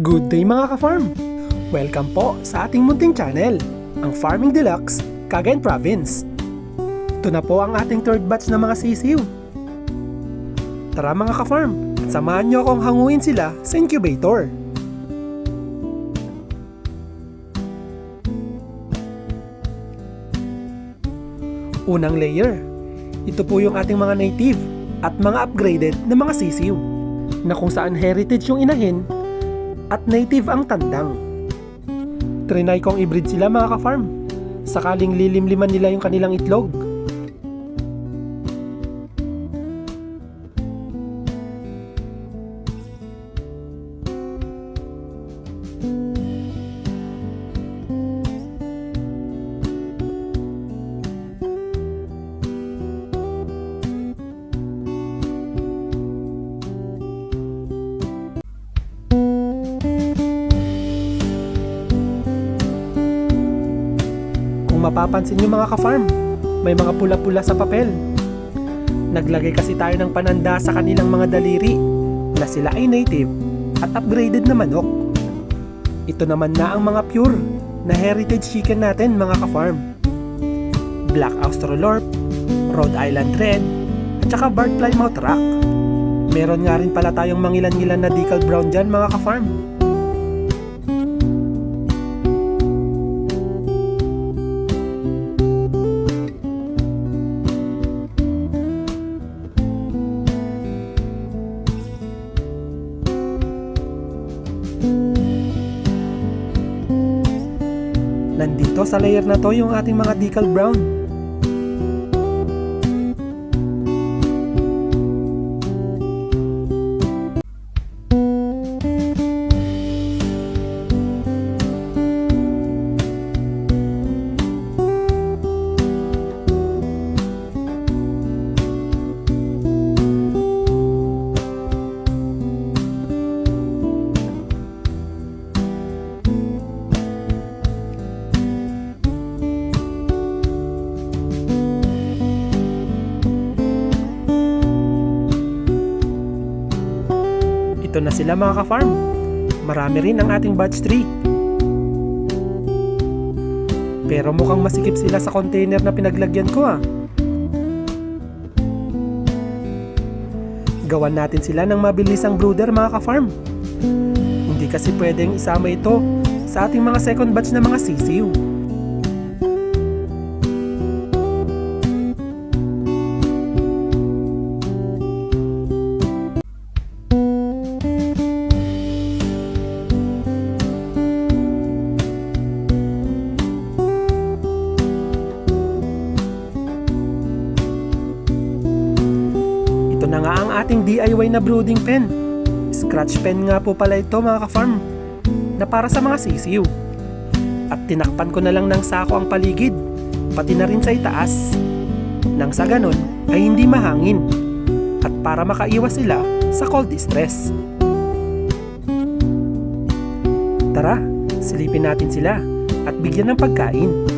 Good day mga ka-farm! Welcome po sa ating munting channel, ang Farming Deluxe, Cagayan Province. Ito na po ang ating third batch ng mga sisiw. Tara mga ka-farm, at samahan niyo akong hanguin sila sa incubator. Unang layer. Ito po yung ating mga native at mga upgraded na mga sisiw na kung saan heritage yung inahin at native ang tandang. Trinay kong i-breed sila mga ka-farm. Sakaling lilimliman nila yung kanilang itlog. Mapapansin nyo mga ka-farm, may mga pula-pula sa papel. Naglagay kasi tayo ng pananda sa kanilang mga daliri na sila ay native at upgraded na manok. Ito naman na ang mga pure na heritage chicken natin mga ka-farm. Black Australorp, Rhode Island Red, at saka Barred Plymouth Rock. Meron nga rin pala tayong mangilan-ngilan na decal brown dyan mga ka-farm. Nandito sa layer na to yung ating mga decal brown. Ito na sila mga ka-farm. Marami rin ang ating batch 3. Pero mukhang masikip sila sa container na pinaglagyan ko ah. Gawan natin sila ng mabilisang brooder mga ka-farm. Hindi kasi pwedeng isama ito sa ating mga second batch na mga sisiw. Nga ang ating DIY na brooding pen. Scratch pen nga po pala ito mga ka-farm na para sa mga sisiw. At tinakpan ko na lang ng sako ang paligid, pati na rin sa itaas. Nang sa ganon ay hindi mahangin at para makaiwas sila sa cold stress. Tara, silipin natin sila at bigyan ng pagkain.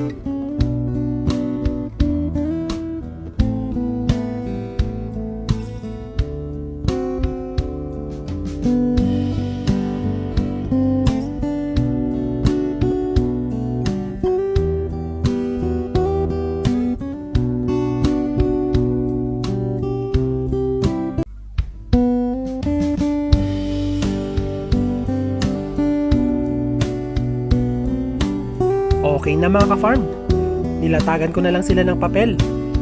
Okay na mga ka-farm. Nilatagan ko na lang sila ng papel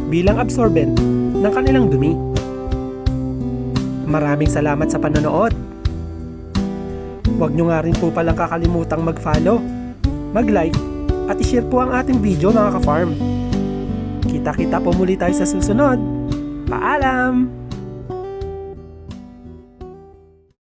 bilang absorbent ng kanilang dumi. Maraming salamat sa panonood. Huwag nyo nga rin po palang kakalimutang mag-follow, mag-like, at i-share po ang ating video mga ka-farm. Kita-kita po muli tayo sa susunod. Paalam!